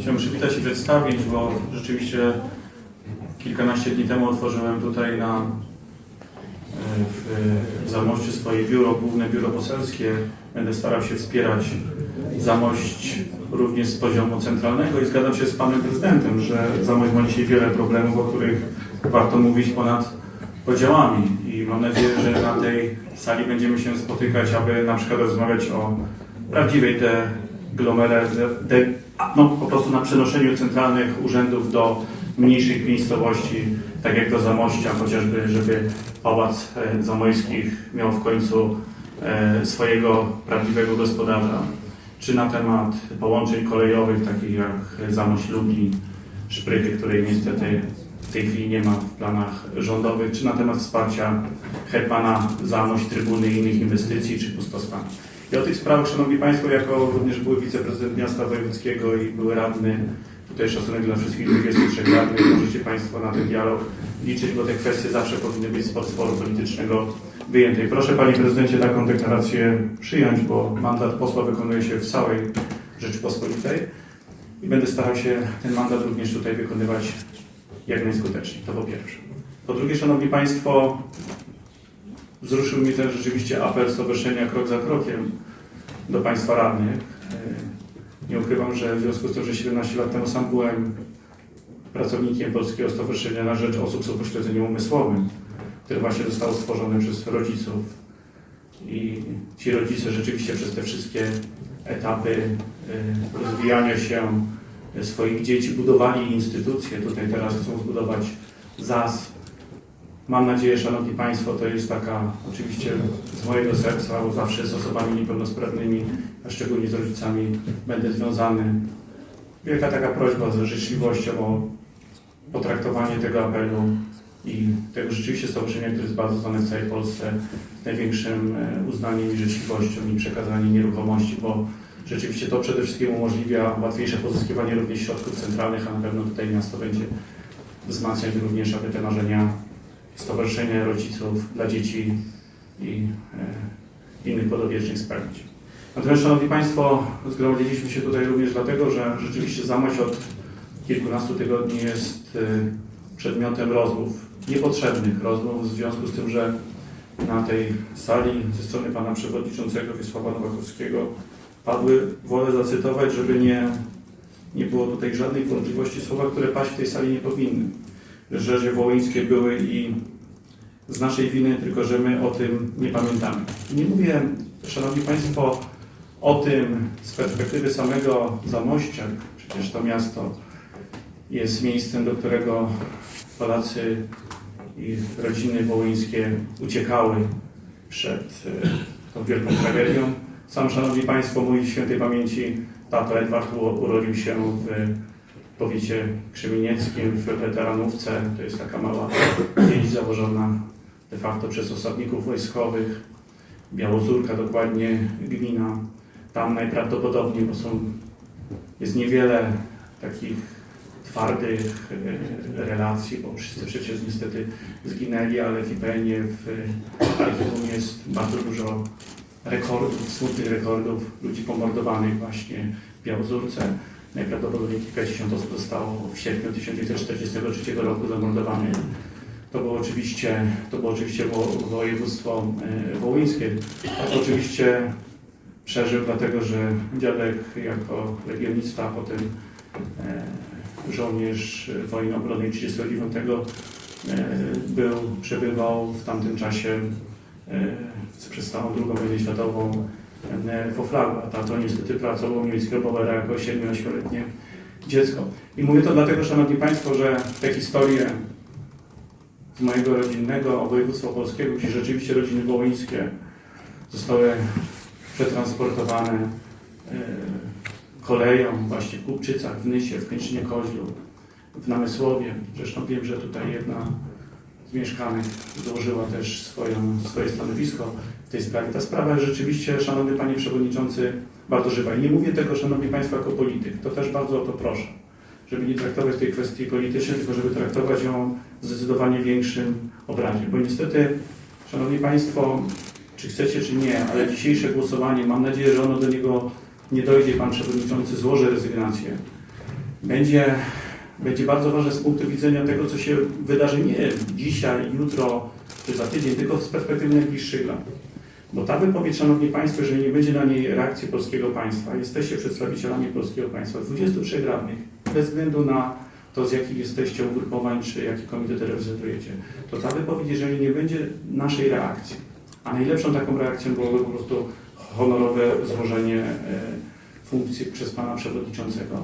Chciałem przywitać i przedstawić, bo rzeczywiście kilkanaście dni temu otworzyłem tutaj na e, w, w Zamościu swoje biuro, główne biuro poselskie. Będę starał się wspierać Zamość również z poziomu centralnego i zgadzam się z Panem Prezydentem, że Zamość ma dzisiaj wiele problemów, o których warto mówić ponad podziałami i mam nadzieję, że na tej sali będziemy się spotykać, aby na przykład rozmawiać o prawdziwej deglomeracji, de, no po prostu na przenoszeniu centralnych urzędów do mniejszych miejscowości, tak jak do Zamościa, chociażby, żeby Pałac e, Zamojskich miał w końcu e, swojego prawdziwego gospodarza, czy na temat połączeń kolejowych, takich jak Zamość Lublin, Szprychy, której niestety w tej chwili nie ma w planach rządowych, czy na temat wsparcia Hetmana, Zamość, Trybuny i innych inwestycji, czy pustostanu. I o tych sprawach, Szanowni Państwo, jako również były wiceprezydent miasta wojewódzkiego i były radny, tutaj szacunek dla wszystkich 23 radnych, możecie Państwo na ten dialog liczyć, bo te kwestie zawsze powinny być spod sporu politycznego wyjęte. I proszę Panie Prezydencie taką deklarację przyjąć, bo mandat posła wykonuje się w całej Rzeczypospolitej i będę starał się ten mandat również tutaj wykonywać jak najskuteczniej. To po pierwsze. Po drugie, Szanowni Państwo, wzruszył mnie też rzeczywiście apel Stowarzyszenia Krok za Krokiem do Państwa radnych. E, Nie ukrywam, że w związku z tym, że 17 lat temu sam byłem pracownikiem Polskiego Stowarzyszenia na Rzecz Osób z upośledzeniem umysłowym, które właśnie zostało stworzone przez rodziców. I ci rodzice rzeczywiście przez te wszystkie etapy e, rozwijania się swoich dzieci budowali instytucje. Tutaj teraz chcą zbudować ZAS. Mam nadzieję, Szanowni Państwo, to jest taka oczywiście z mojego serca, bo zawsze z osobami niepełnosprawnymi, a szczególnie z rodzicami będę związany. Wielka taka prośba z życzliwością o potraktowanie tego apelu i tego rzeczywiście stowarzyszenia, które jest bardzo znane w całej Polsce, z największym e, uznaniem i życzliwością i przekazaniem nieruchomości, bo rzeczywiście to przede wszystkim umożliwia łatwiejsze pozyskiwanie również środków centralnych, a na pewno tutaj miasto będzie wzmacniać również, aby te marzenia stowarzyszenia rodziców dla dzieci i e, innych podopiecznych spełnić. Natomiast, Szanowni Państwo, zgromadziliśmy się tutaj również dlatego, że rzeczywiście Zamość od kilkunastu tygodni jest e, przedmiotem rozmów, niepotrzebnych rozmów, w związku z tym, że na tej sali ze strony Pana Przewodniczącego Wiesława Nowakowskiego padły, wolę zacytować, żeby nie, nie było tutaj żadnej wątpliwości, słowa, które paść w tej sali nie powinny. Rzeże wołyńskie były i z naszej winy, tylko że my o tym nie pamiętamy. Nie mówię, Szanowni Państwo, o tym z perspektywy samego Zamościa, przecież to miasto jest miejscem, do którego Polacy i rodziny wołyńskie uciekały przed e, tą wielką tragedią. Sam, Szanowni Państwo, mój świętej pamięci tato Edward urodził się w powiecie krzemienieckim, w weteranówce. To jest taka mała wieś założona de facto przez osadników wojskowych. Białozurka dokładnie, gmina. Tam najprawdopodobniej, bo są, jest niewiele takich twardych e, relacji, bo wszyscy przecież niestety zginęli, ale w IPN-ie, w archiwum jest bardzo dużo rekordów, smutnych rekordów ludzi pomordowanych właśnie w Białozurce. Najprawdopodobniej kilkadziesiąt osób zostało w sierpniu 1943 roku zamordowanych. To było oczywiście, to było oczywiście wo- województwo e, wołyńskie. To oczywiście przeżył dlatego, że dziadek jako legionista, a potem e, żołnierz wojny obronnej 1939 e, był, przebywał w tamtym czasie przez całą II wojnę światową e, w Oflagu, a tato niestety pracował niemieckiego Bauera jako 7-8-letnie dziecko. I mówię to dlatego, Szanowni Państwo, że te historie z mojego rodzinnego województwa polskiego, gdzie rzeczywiście rodziny wołyńskie zostały przetransportowane e, koleją właśnie w Kupczycach, w Nysie, w Kęczynie Koźlu, w Namysłowie. Zresztą wiem, że tutaj jedna mieszkanek złożyła też swoją, swoje stanowisko w tej sprawie. Ta sprawa jest rzeczywiście, Szanowny Panie Przewodniczący, bardzo żywa. I nie mówię tego, Szanowni Państwo, jako polityk. To też bardzo o to proszę, żeby nie traktować tej kwestii politycznie, tylko żeby traktować ją w zdecydowanie większym obrazie. Bo niestety, Szanowni Państwo, czy chcecie, czy nie, ale dzisiejsze głosowanie, mam nadzieję, że ono do niego nie dojdzie, Pan Przewodniczący złoży rezygnację. będzie, będzie bardzo ważne z punktu widzenia tego, co się wydarzy nie dzisiaj, jutro czy za tydzień, tylko z perspektywy najbliższych lat. Bo ta wypowiedź, Szanowni Państwo, jeżeli nie będzie na niej reakcji polskiego państwa, jesteście przedstawicielami polskiego państwa, 23 radnych, bez względu na to, z jakich jesteście ugrupowań, czy jaki komitet reprezentujecie, to ta wypowiedź, jeżeli nie będzie naszej reakcji, a najlepszą taką reakcją byłoby po prostu honorowe złożenie e, funkcji przez Pana Przewodniczącego,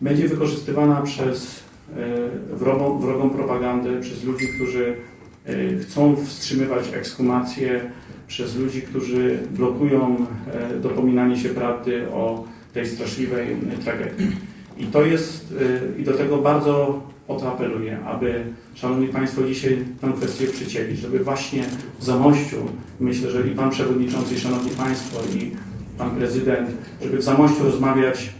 będzie wykorzystywana przez e, wrogą, wrogą propagandę, przez ludzi, którzy e, chcą wstrzymywać ekshumację, przez ludzi, którzy blokują e, dopominanie się prawdy o tej straszliwej tragedii. I to jest, i do tego bardzo o to apeluję, aby, Szanowni Państwo, dzisiaj tę kwestię przycięli, żeby właśnie w Zamościu, myślę, że i Pan Przewodniczący, i Szanowni Państwo, i Pan Prezydent, żeby w Zamościu rozmawiać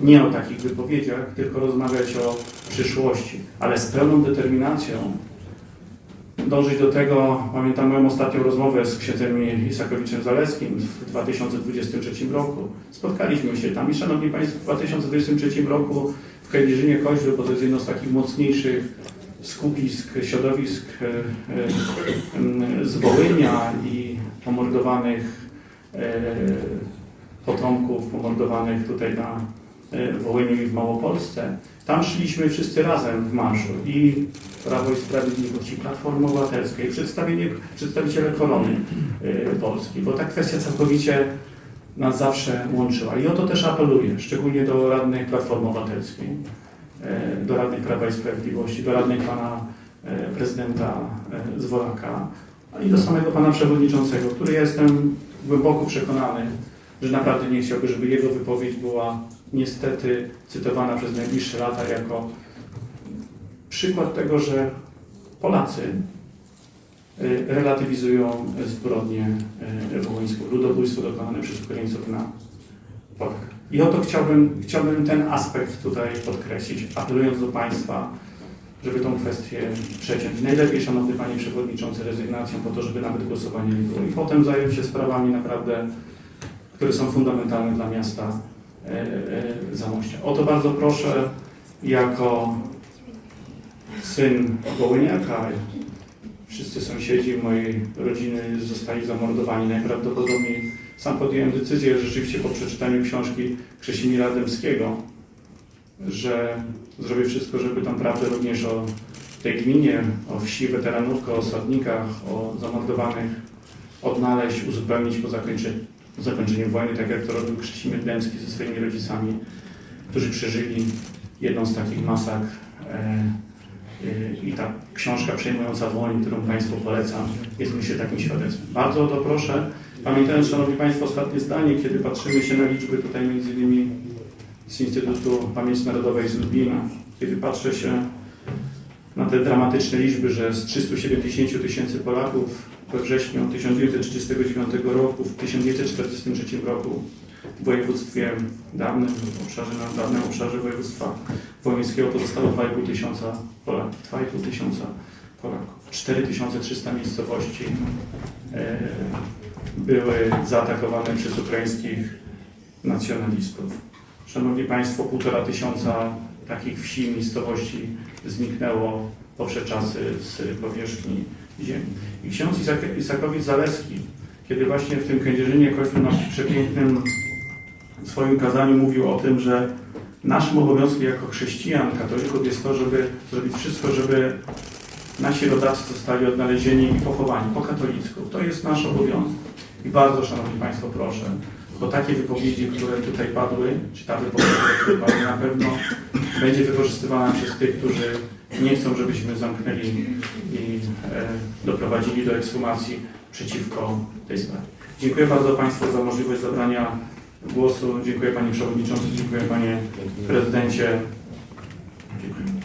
nie o takich wypowiedziach, tylko rozmawiać o przyszłości, ale z pełną determinacją dążyć do tego, pamiętam moją ostatnią rozmowę z księdzem Isakowiczem Zaleskim w 2023 roku. Spotkaliśmy się tam i Szanowni Państwo, w 2023 roku w Kędzierzynie Koźlu, bo to jest jedno z takich mocniejszych skupisk, środowisk e, e, z Wołynia i pomordowanych e, potomków, pomordowanych tutaj na e, Wołyniu i w Małopolsce. Tam szliśmy wszyscy razem w marszu i Prawo i Sprawiedliwość, i Platforma Obywatelska, i przedstawiciele korony y, Polski, bo ta kwestia całkowicie nas zawsze łączyła. I o to też apeluję, szczególnie do radnych Platformy Obywatelskiej, y, do radnych Prawa i Sprawiedliwości, do radnych pana y, prezydenta y, Zwolaka, i do samego pana przewodniczącego, który jestem głęboko przekonany, że naprawdę nie chciałby, żeby jego wypowiedź była niestety cytowana przez najbliższe lata jako przykład tego, że Polacy y, relatywizują zbrodnie y, wołyńską, ludobójstwo dokonane przez Ukraińców na Polakach. I oto chciałbym, chciałbym ten aspekt tutaj podkreślić, apelując do Państwa, żeby tą kwestię przeciąć. Najlepiej, Szanowny Panie Przewodniczący, rezygnacją po to, żeby nawet głosowania nie było. I potem zająć się sprawami naprawdę, które są fundamentalne dla miasta e, e, Zamościa. O to bardzo proszę, jako syn Wołyniaka, wszyscy sąsiedzi mojej rodziny zostali zamordowani. Najprawdopodobniej sam podjąłem decyzję rzeczywiście po przeczytaniu książki Krzesimira Dębskiego, że zrobię wszystko, żeby tą prawdę również o tej gminie, o wsi, weteranówko, o osadnikach, o zamordowanych odnaleźć, uzupełnić po zakończeniu, zakończeniu wojny, tak jak to robił Krzesimir Dębski ze swoimi rodzicami, którzy przeżyli jedną z takich masakr. E, i ta książka przejmująca woń, którą Państwu polecam, jest myślę takim świadectwem. Bardzo o to proszę. Pamiętając, Szanowni Państwo, ostatnie zdanie, kiedy patrzymy się na liczby tutaj między innymi z Instytutu Pamięci Narodowej z Lublina, kiedy patrzę się na te dramatyczne liczby, że z 370 tysięcy Polaków we wrześniu 1939 roku, w 1943 roku w województwie dawnym, w obszarze, na dawnym obszarze województwa wołyńskiego pozostało 2,5 tysiąca Polaków. 2,5 tysiąca Polaków. 4300 miejscowości e, były zaatakowane przez ukraińskich nacjonalistów. Szanowni Państwo, półtora tysiąca takich wsi, miejscowości zniknęło po wsze czasy z powierzchni ziemi. I ksiądz Isak- Isakowicz-Zaleski, kiedy właśnie w tym Kędzierzynie Kościół na przepięknym swoim kazaniu mówił o tym, że naszym obowiązkiem jako chrześcijan, katolików jest to, żeby zrobić wszystko, żeby nasi rodacy zostali odnalezieni i pochowani po katolicku. To jest nasz obowiązek. I bardzo, Szanowni Państwo, proszę, bo takie wypowiedzi, które tutaj padły, czy ta wypowiedź, która padły, na pewno będzie wykorzystywana przez tych, którzy nie chcą, żebyśmy zamknęli i e, doprowadzili do ekshumacji przeciwko tej sprawie. Dziękuję bardzo Państwu za możliwość zabrania głosu. Dziękuję Panie Przewodniczący, dziękuję Panie Prezydencie. Dziękuję.